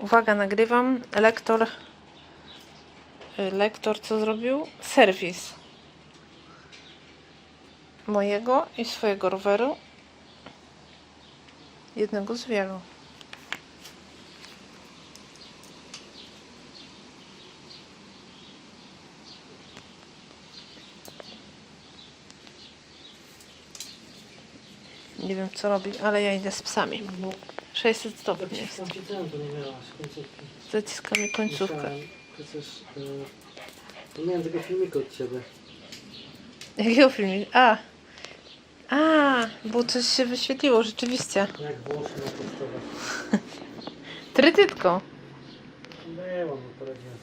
Uwaga, nagrywam. Lektor. y, Lektor co zrobił? Serwis. Mojego i swojego roweru. Jednego z wielu. Nie wiem co robić, ale ja idę z psami. No, 600 stopni jest. Tam ci ten, to nie miałaś końcówki. Zaciskamy końcówkę. Myślałem, Przecież e, nie miałem tego filmiku od ciebie. Jakiego filmik? A! A, bo coś się wyświetliło, rzeczywiście. Jak włosy na. Trytytko. Było, bo poradziłem.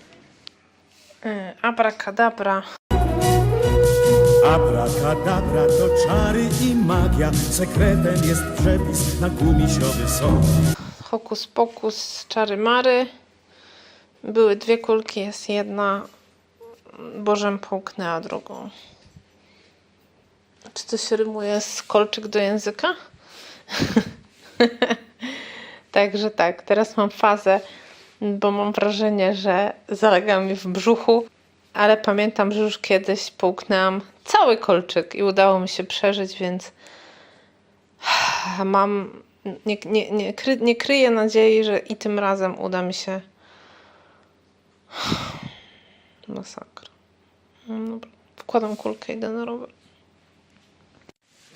Y, Abracadabra. Abracadabra to czary i magia, sekretem jest przepis na gumisiowy sok. Hokus pokus, czary mary. Były dwie kulki, jest jedna. Bożem połknęła drugą. Czy to się rymuje z kolczyk do języka? Także tak, teraz mam fazę, bo mam wrażenie, że zalega mi w brzuchu, ale pamiętam, że już kiedyś połknęłam cały kolczyk i udało mi się przeżyć, więc mam, nie, nie, nie, kry, nie kryję nadziei, że i tym razem uda mi się. Masakra. No. Wkładam kulkę i idę na rower.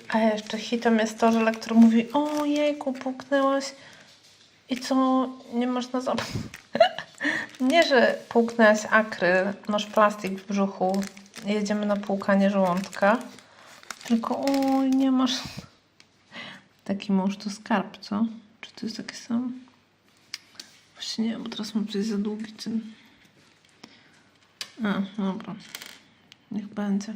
A jeszcze hitem jest to, że lektor mówi o jejku, puknęłaś i co, nie można zabrać. nie, że puknęłaś akryl, masz plastik w brzuchu, jedziemy na płukanie żołądka, tylko oj, nie masz Taki mąż to skarb, co? Czy to jest taki sam? Właśnie nie, bo teraz mam coś za długi ten. A, dobra. Niech będzie.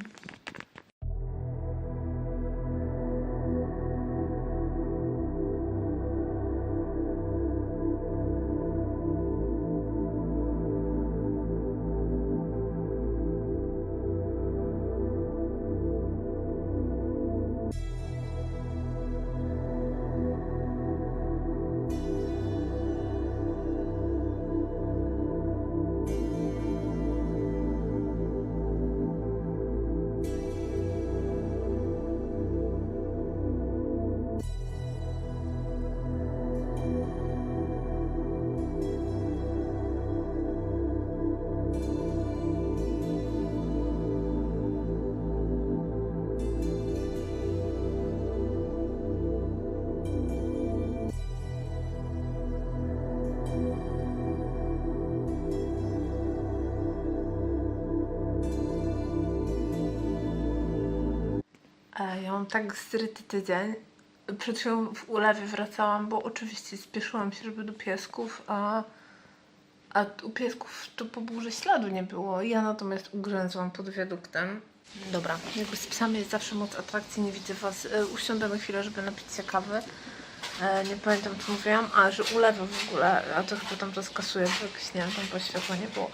Ja mam tak zryty tydzień. Przed chwilą w ulewie wracałam, bo oczywiście spieszyłam się, żeby do piesków, a, a u piesków to po burzy śladu nie było. Ja natomiast ugrzęzłam pod wiaduktem. Dobra, jakby z psami jest zawsze moc atrakcji, nie widzę was. E, Usiądę chwilę, żeby napić się kawy. E, nie pamiętam co mówiłam, a że ulewa w ogóle, a to chyba tam to skasuję, bo jakoś nie wiem, tam poświetlenie było.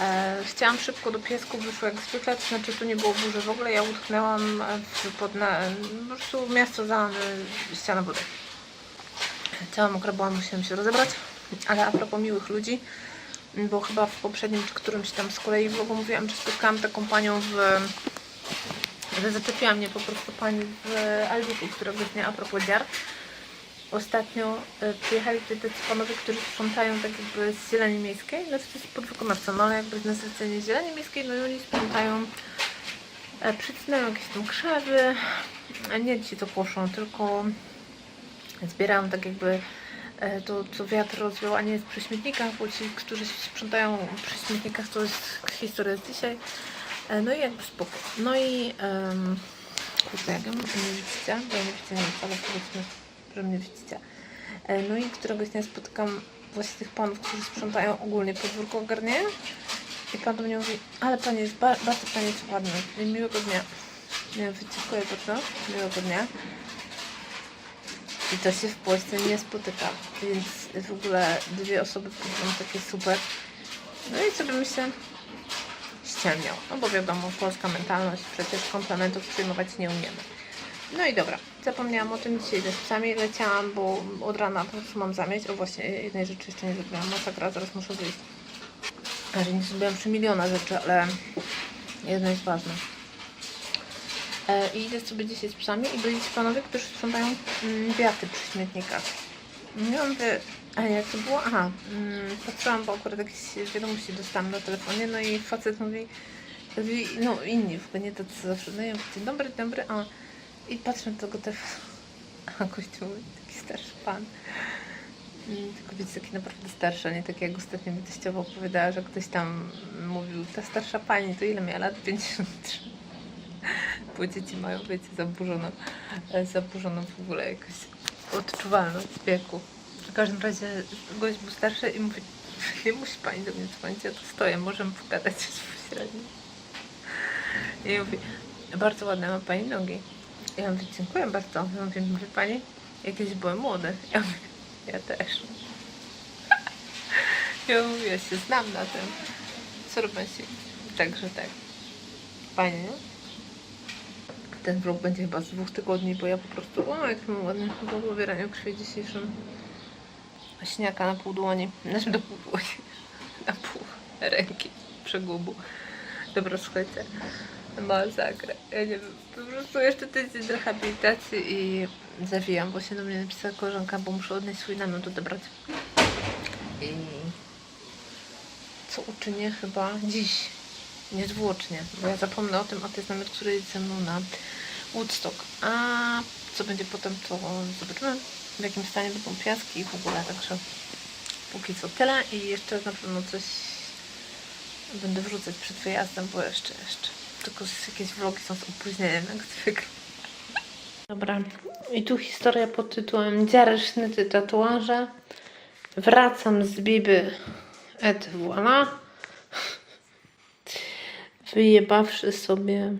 E, chciałam szybko do piesków, wyszło jak zwykle, to znaczy tu nie było burzy w ogóle, ja utknęłam w, pod na, po prostu miasto zalane ściana wody. Cała mokra byłam, musiałam się rozebrać, ale a propos miłych ludzi, bo chyba w poprzednim czy którymś tam z kolei vlogu mówiłam, że spotkałam taką panią w że zaczepiła mnie po prostu pani w Albiku któregoś dnia a propos dziar. Ostatnio e, przyjechali tutaj tacy panowie, którzy sprzątają tak jakby z zieleni miejskiej, znaczy to jest podwykonawca, no ale jakby na zlecenie zieleni miejskiej, no i oni sprzątają, e, przycinają jakieś tam krzewy, a nie ci to koszą, tylko zbierają tak jakby e, to, co wiatr rozwiał, a nie jest przy śmietnikach, bo ci, którzy sprzątają przy śmietnikach, to jest historia z dzisiaj. E, No i jakby spoko. No i um, kurde, jak ja mnie nie widzicie, bo ja nie widzę nic, ale powiedzmy, że mnie widzicie. E, No i któregoś dnia spotykam właśnie tych panów, którzy sprzątają ogólnie podwórko ogarniają. I pan do mnie mówi, ale pani jest ba bardzo pani jest ładna. I miłego dnia. Nie wiem, dziękuję bardzo. Miłego dnia. I to się w Polsce nie spotyka. Więc w ogóle dwie osoby są takie super. No i sobie myślę, ściemniał. No bo wiadomo, polska mentalność, przecież komplementów przyjmować nie umiemy. No i dobra, zapomniałam o tym dzisiaj ze psami. Leciałam, bo od rana po prostu mam zamieć. O właśnie, jednej rzeczy jeszcze nie zrobiłam. Masakra, zaraz muszę wyjść. Znaczy nie zrobiłam przy miliona rzeczy, ale jedno jest ważne. E, I idę sobie dzisiaj z psami i byli ci panowie, którzy sprzątają mm, wiaty przy śmietnikach. Ja mówię, a jak to było? Aha, mm, patrzyłam, bo akurat jakieś wiadomości dostałam na telefonie, no i facet mówi, mówi no inni, w ogóle nie tacy zawsze, no ja mówię, dzień dobry, dzień dobry, a i patrzę na tego telefonu, a taki starszy pan. Tylko wiecie, taki naprawdę starszy, nie tak jak ostatnio mi teściowa opowiadała, że ktoś tam mówił, ta starsza pani to ile miała lat? 53. Bo dzieci mają, wiecie, zaburzoną, e, zaburzoną w ogóle jakoś odczuwalność wieku. W każdym razie gość był starszy i mówi, nie musi pani do mnie dzwonić, ja tu stoję, możemy pogadać bezpośrednio. I mówi, bardzo ładne ma pani nogi. Ja mówię, dziękuję bardzo. Ja mówię, mówi pani, jakieś były młode. Ja mówię, ja też. Ja mówię, ja się znam na tym. Co robię się? Także tak. Fajnie, nie? Ten vlog będzie chyba z dwóch tygodni, bo ja po prostu, o jak mam ładny po pobieraniu krwi dzisiejszym. Śniaka na pół dłoni. Znaczy do pół dłoni. Na pół ręki przegubu. Dobra, słuchajcie. Masakra. Ja nie wiem, po prostu jeszcze tydzień rehabilitacji i zawijam, bo się do mnie napisała koleżanka, bo muszę odnieść swój namiot odebrać. I co uczynię chyba dziś, niezwłocznie, bo ja zapomnę o tym, a to jest namiot, który jest ze mną na Woodstock. A co będzie potem, to zobaczymy, w jakim stanie będą piaski i w ogóle, także póki co tyle i jeszcze na pewno coś będę wrzucać przed wyjazdem, bo jeszcze, jeszcze. Tylko z- jakieś vlogi są z opóźnieniem, jak zwykle. Dobra, i tu historia pod tytułem Dziary, sznyty, tatuaże. Wracam z Biby et voilà. Wyjebawszy sobie.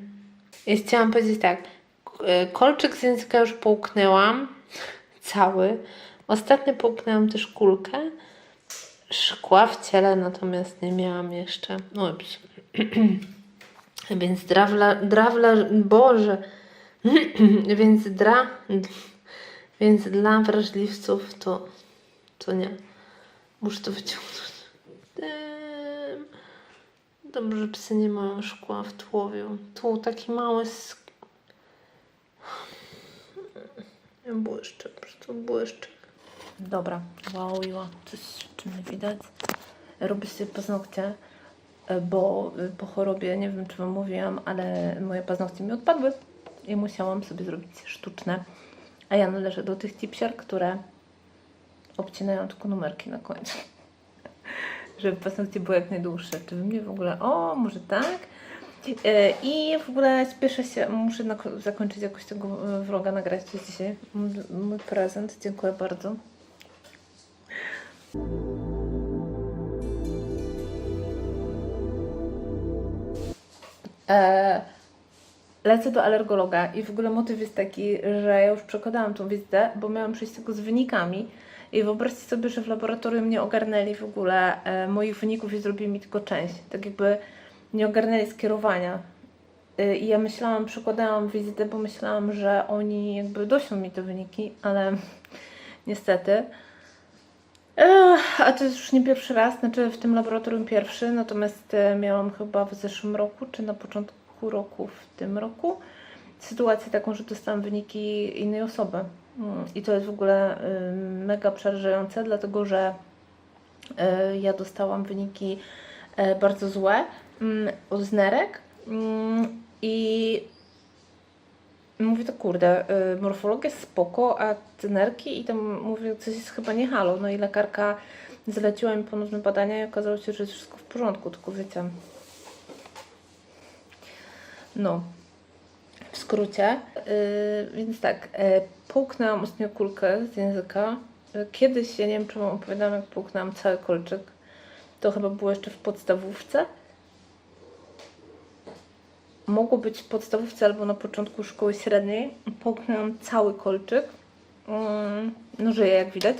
Ja chciałam powiedzieć tak. e, Kolczyk z języka już połknęłam. Cały. Ostatnio połknęłam też kulkę. Szkła w ciele natomiast nie miałam jeszcze. Ups. Więc drawla, drawla, Boże. Więc dra, więc dla wrażliwców to, to nie. Muszę to wyciągnąć. Dobrze, że psy nie mają szkła w tułowiu. Tu taki mały sk... Błyszczyk, po prostu błyszczyk. Dobra, wow, wow, coś czym widać. Robię sobie paznokcie, bo e, po chorobie, nie wiem czy Wam mówiłam, ale moje paznokcie mi odpadły i musiałam sobie zrobić sztuczne. A ja należę do tych tipsiar, które obcinają tylko numerki na końcu. Żeby paznokcie były jak najdłuższe. Czy wy mnie w ogóle... O, może tak? E, I w ogóle spieszę się, muszę zakończyć jakoś tego e, vloga, nagrać coś dzisiaj. Mój prezent, dziękuję bardzo. E, lecę do alergologa i w ogóle motyw jest taki, że ja już przekładałam tą wizytę, bo miałam przyjść tylko z wynikami i wyobraźcie sobie, że w laboratorium nie ogarnęli w ogóle e, moich wyników i zrobili mi tylko część. Tak jakby nie ogarnęli skierowania. E, I ja myślałam, przekładałam wizytę, bo myślałam, że oni jakby doślą mi te wyniki, ale niestety. A to jest już nie pierwszy raz, znaczy w tym laboratorium pierwszy, natomiast e, miałam chyba w zeszłym roku, czy na początku roku w tym roku, sytuację taką, że dostałam wyniki innej osoby. Mm, I to jest w ogóle y, mega przerażające, dlatego że y, ja dostałam wyniki e, bardzo złe mm, od znerek mm, i Mówię to kurde, y, morfologia spoko, a nerki i tam mówię, coś jest chyba nie halo. No i lekarka zleciła mi ponowne badania i okazało się, że jest wszystko w porządku, tylko wiecie. No, w skrócie. y, więc tak, y, połknęłam ostatnio kulkę z języka. Y, Kiedyś, ja nie wiem czy wam opowiadałam, jak połknęłam cały kolczyk. To chyba było jeszcze w podstawówce mogło być w podstawówce albo na początku szkoły średniej. Połknęłam cały kolczyk. Mm, No żyję jak widać.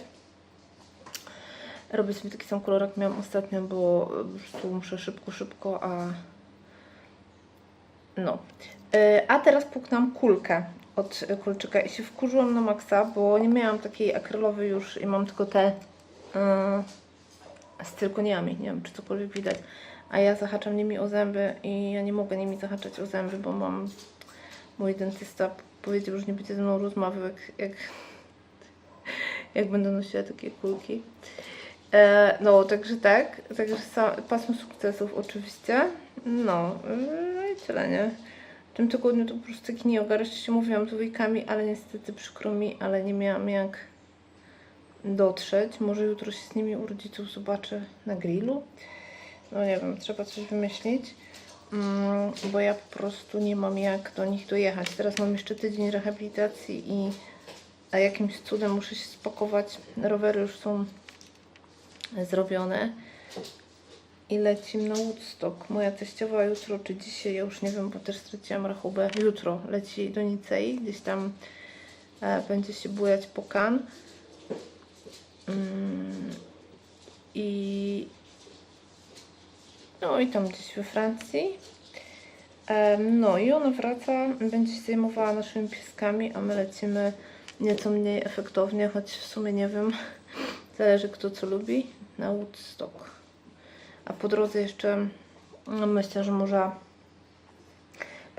Robię sobie taki sam kolor jak miałam ostatnio, bo po prostu muszę szybko, szybko, a no. Y, A teraz puknęłam kulkę od kolczyka i się wkurzyłam na maksa, bo nie miałam takiej akrylowej już i mam tylko te yy, z cyrkoniami, nie wiem czy cokolwiek widać, a ja zahaczam nimi o zęby i ja nie mogę nimi zahaczać o zęby, bo mam mój dentysta powiedział, że nie będzie ze mną rozmawiał jak, jak, jak będę nosiła takie kulki. E, no, także tak, także pasmo sukcesów oczywiście. No, yy, i tyle, nie? W tym tygodniu to po prostu taki nieogar. Się mówiłam z wujkami, ale niestety przykro mi, ale nie miałam jak dotrzeć. Może jutro się z nimi u rodziców zobaczę na grillu. No nie wiem, trzeba coś wymyślić. Mm, bo ja po prostu nie mam jak do nich dojechać. Teraz mam jeszcze tydzień rehabilitacji i a jakimś cudem muszę się spakować. Rowery już są zrobione i lecimy na Woodstock. Moja teściowa jutro czy dzisiaj, ja już nie wiem, bo też straciłam rachubę. Jutro leci do Nicei, gdzieś tam e, będzie się bujać po kan. I no i tam gdzieś we Francji. No i ona wraca, będzie się zajmowała naszymi pieskami, a my lecimy nieco mniej efektownie, choć w sumie nie wiem, zależy kto co lubi, na Woodstock. A po drodze jeszcze myślę, że może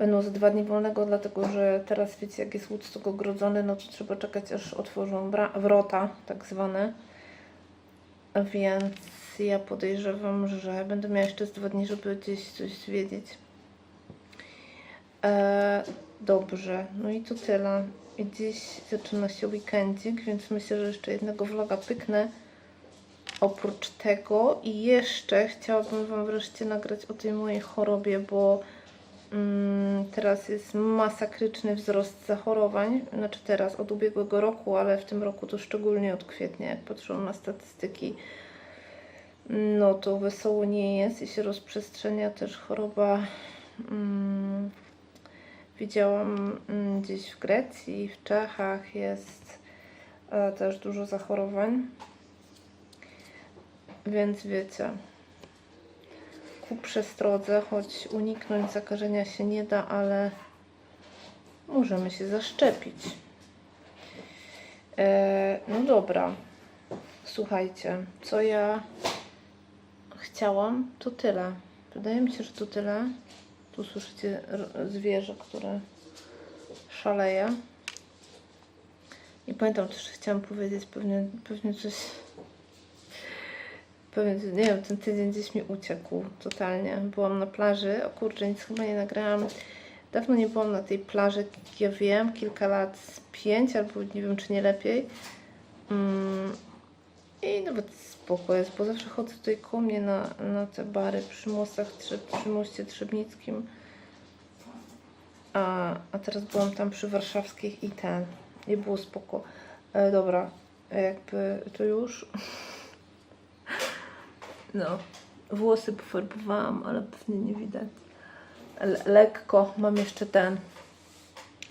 będą za dwa dni wolnego, dlatego że teraz wiecie jak jest Woodstock ogrodzony, no to trzeba czekać aż otworzą wrota tak zwane. Więc ja podejrzewam, że będę miała jeszcze z dwa dni, żeby gdzieś coś zwiedzić. E, dobrze, no i to tyle. I dziś zaczyna się weekendzik, więc myślę, że jeszcze jednego vloga pyknę. Oprócz tego i jeszcze chciałabym Wam wreszcie nagrać o tej mojej chorobie, bo teraz jest masakryczny wzrost zachorowań. Znaczy teraz, od ubiegłego roku, ale w tym roku to szczególnie od kwietnia, jak patrzyłam na statystyki no to wesoło nie jest i się rozprzestrzenia też choroba. Mm, widziałam mm, gdzieś w Grecji, w Czechach jest e, też dużo zachorowań. Więc wiecie, ku przestrodze, choć uniknąć zakażenia się nie da, ale możemy się zaszczepić. E, no dobra, słuchajcie, co ja chciałam, to tyle. Wydaje mi się, że to tyle. Tu słyszycie zwierzę, które szaleje. I pamiętam też, chciałam powiedzieć pewnie, pewnie coś. Pewnie, nie wiem, ten tydzień gdzieś mi uciekł totalnie. Byłam na plaży, o kurczę, nic chyba nie nagrałam. Dawno nie byłam na tej plaży, ja wiem, kilka lat, pięć albo nie wiem, czy nie lepiej. Mm, i nawet spoko jest, bo zawsze chodzę tutaj koło mnie na, na te bary przy mostach, Trze- przy moście Trzebnickim. A, a teraz byłam tam przy warszawskich i ten. I było spoko. E, dobra, jakby to już. No, włosy pofarbowałam, ale pewnie nie widać. Le- lekko, mam jeszcze ten.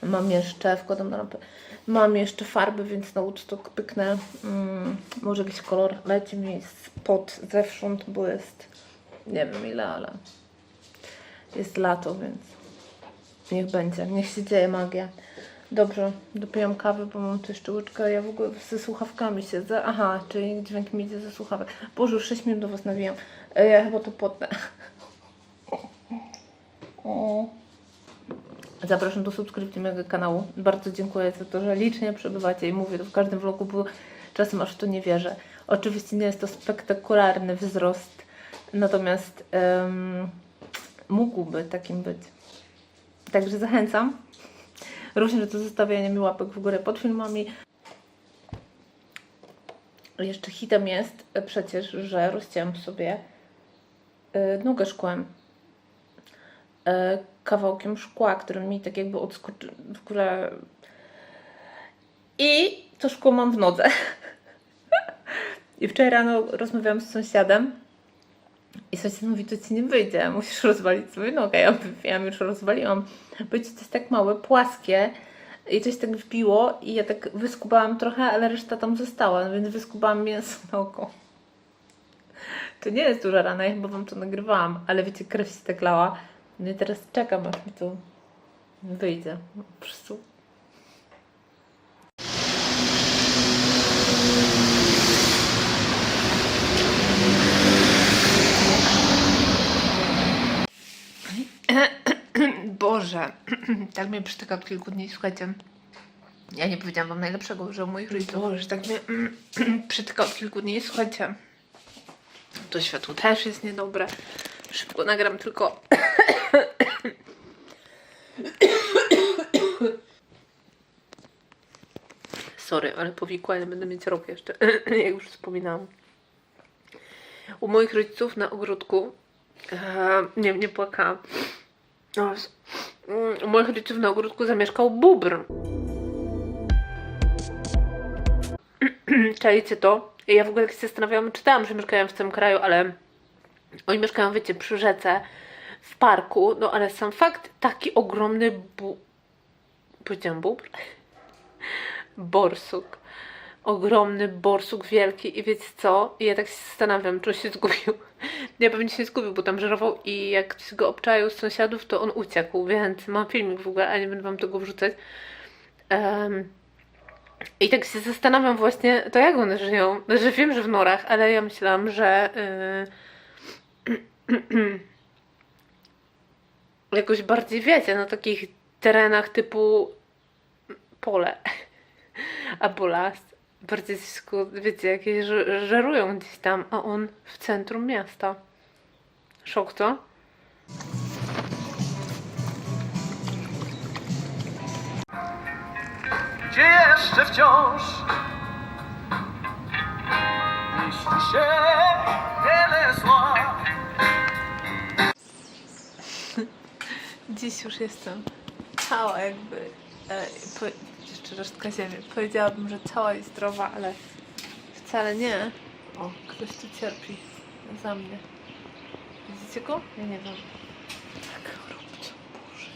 Mam jeszcze, wkładam na lampę. Mam jeszcze farby, więc na Woodstock pyknę. Mm, może jakiś kolor leci mi spod zewsząd, bo jest nie wiem ile, ale jest lato, więc niech będzie. Niech się dzieje magia. Dobrze, dopijam kawę, bo mam jeszcze łyczkę. Ja w ogóle ze słuchawkami siedzę. Aha, czyli dźwięk mi idzie ze słuchawek. Boże, już 6 minut do Was nawijam. E, Ja chyba to potnę. Zapraszam do subskrypcji mojego kanału. Bardzo dziękuję za to, że licznie przebywacie i mówię to w każdym vlogu, bo czasem aż w to nie wierzę. Oczywiście nie jest to spektakularny wzrost, natomiast em, mógłby takim być. Także zachęcam. Również do zostawiania mi łapek w górę pod filmami. Jeszcze hitem jest przecież, że rozcięłam sobie e, nogę szkłem e, kawałkiem szkła, który mi tak jakby odskoczył, które... I to szkło mam w nodze. I wczoraj rano rozmawiałam z sąsiadem i sąsiad mówi, to ci nie wyjdzie, musisz rozwalić sobie nogę. Ja ja już rozwaliłam. Wiecie, to jest tak małe, płaskie i coś tak wbiło i ja tak wyskubałam trochę, ale reszta tam została, no więc wyskubałam mięso oko. To nie jest duża rana, ja chyba wam to nagrywałam, ale wiecie, krew się tak lała. No i teraz czekam, aż mi to wyjdzie. Po prostu że tak mnie przytyka od kilku dni, słuchajcie. Ja nie powiedziałam wam najlepszego, że moich rodziców, że tak mnie przytyka od kilku dni, słuchajcie. To światło też jest niedobre. Szybko nagram tylko. Sorry, ale powikłania będę mieć rok jeszcze, jak już wspominałam. U moich rodziców na ogródku, nie, nie płakałam, o, s- mm, u moich rodziców na ogródku zamieszkał bubr. Czajcie to? Ja w ogóle tak się zastanawiałam, czytałam, że mieszkają w tym kraju, ale oni mieszkają, wiecie, przy rzece, w parku, no ale sam fakt, taki ogromny bu... Powiedziałam bubr? Borsuk. Ogromny borsuk wielki i wiecie co? I ja tak się zastanawiam, czy on się zgubił. Nie, pewnie się zgubił, bo tam żerował i jak ktoś go obczaił z sąsiadów, to on uciekł, więc mam filmik w ogóle, ale nie będę wam tego wrzucać. Em, I tak się zastanawiam właśnie, to jak one żyją? Że wiem, że w norach, ale ja myślałam, że yy, jakoś bardziej wiecie, na takich terenach typu pole albo las. Bardziej sku- wiecie, jakieś żerują gdzieś tam, a on w centrum miasta. Szok, co? gdzie jeszcze wciąż myśli się wiele zła. Dziś już jestem cała jakby, e, po, jeszcze resztka ziemi. Powiedziałabym, że cała i zdrowa, ale wcale nie. O, ktoś tu cierpi za mnie. Widzicie go? Ja nie wiem. Tak robcie, Boże.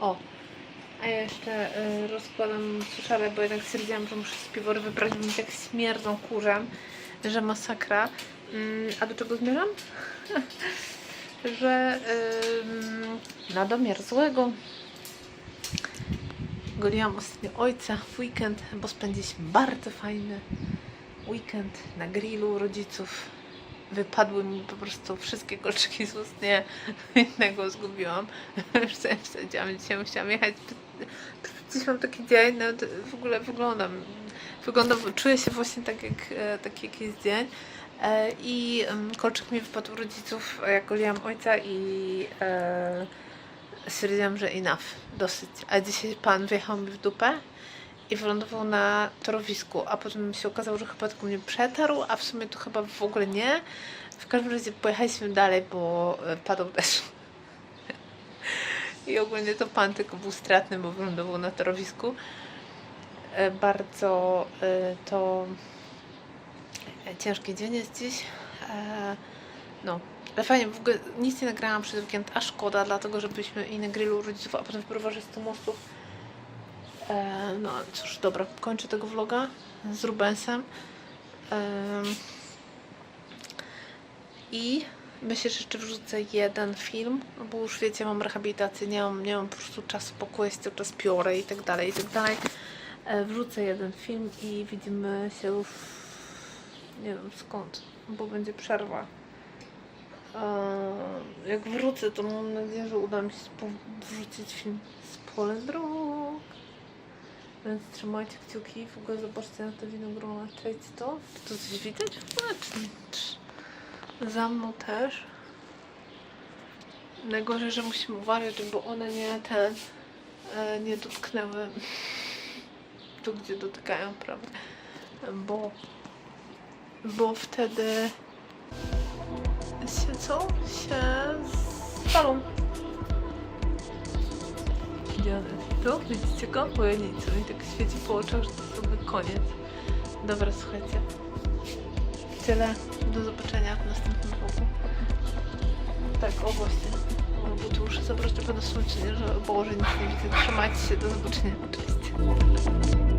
O, a ja jeszcze y, rozkładam suszarę, bo jednak stwierdziłam, że muszę z piwory wybrać, bo mi tak śmierdzą kurzem, że masakra. Mm, a do czego zmierzam? że ym, na domiar złego goliłam ostatnio ojca w weekend, bo spędziliśmy bardzo fajny weekend na grillu rodziców. Wypadły mi po prostu wszystkie kolczyki z ust, nie, jednego zgubiłam. Już sobie wsadziłam, dzisiaj musiałam jechać. Dziś mam taki dzień, nawet w ogóle wyglądam, wyglądam, czuję się właśnie tak jak e, taki jakiś dzień. E, I kolczyk mi wypadł rodziców, jak goliłam ojca i e, stwierdziłam, że enough, dosyć. A dzisiaj pan wjechał mi w dupę i wylądował na torowisku, a potem się okazało, że chyba tylko mnie przetarł, a w sumie to chyba w ogóle nie. W każdym razie pojechaliśmy dalej, bo e, padał deszcz. I ogólnie to pan tylko był stratny, bo wylądował na torowisku. E, Bardzo e, to ciężki dzień jest dziś. E, No, ale fajnie, w ogóle nic nie nagrałam przez weekend, a szkoda, dlatego że byliśmy i na grillu rodziców, a potem w browarze z. E, No, cóż, dobra, kończę tego vloga z Rubensem. Em, I myślę, że jeszcze wrzucę jeden film, bo już wiecie, mam rehabilitację, nie mam, nie mam po prostu czasu pokoju, cały czas piorę i tak dalej, i tak dalej. E, Wrzucę jeden film i widzimy się już nie wiem skąd, bo będzie przerwa. Jak wrócę, to mam nadzieję, że uda mi się wrzucić film z pole dróg. Więc trzymajcie kciuki. W ogóle zobaczcie na te winogrona. Czajcie to? Czy to coś widać? Czy- Za mną też. Najgorzej, że musimy uważać, żeby one nie ten e, nie dotknęły tu, gdzie dotykają, prawda? Bo bo wtedy się co? Się spalą. Jest? Tu? Widzicie go? On mi tak świeci po oczach, że to jakby koniec. Dobra, słuchajcie. Tyle. Do zobaczenia w następnym vlogu. Tak, o właśnie. O, bo tu muszę zabrać trochę na słońce, że Boże, nic nie widzę. Trzymajcie się, do zobaczenia. Cześć.